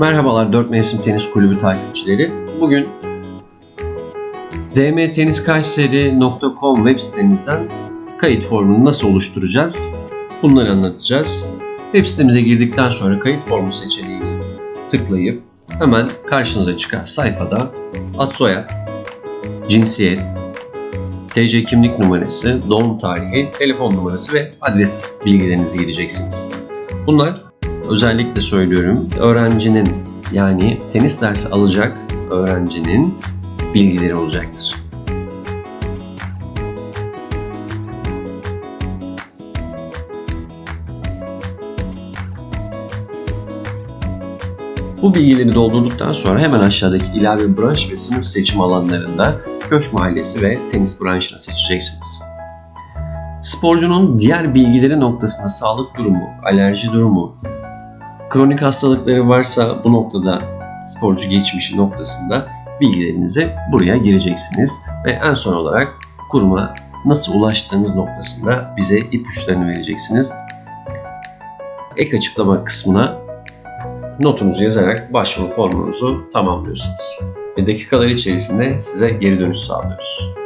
Merhabalar 4 Mevsim Tenis Kulübü takipçileri. Bugün dmteniskayseri.com web sitemizden kayıt formunu nasıl oluşturacağız? Bunları anlatacağız. Web sitemize girdikten sonra kayıt formu seçeneğini tıklayıp hemen karşınıza çıkan sayfada ad soyad, cinsiyet, TC kimlik numarası, doğum tarihi, telefon numarası ve adres bilgilerinizi gireceksiniz. Bunlar özellikle söylüyorum öğrencinin yani tenis dersi alacak öğrencinin bilgileri olacaktır. Bu bilgileri doldurduktan sonra hemen aşağıdaki ilave branş ve sınıf seçim alanlarında Köşk Mahallesi ve tenis branşını seçeceksiniz. Sporcunun diğer bilgileri noktasında sağlık durumu, alerji durumu, kronik hastalıkları varsa bu noktada sporcu geçmişi noktasında bilgilerinizi buraya gireceksiniz. Ve en son olarak kuruma nasıl ulaştığınız noktasında bize ipuçlarını vereceksiniz. Ek açıklama kısmına notunuzu yazarak başvuru formunuzu tamamlıyorsunuz. Ve dakikalar içerisinde size geri dönüş sağlıyoruz.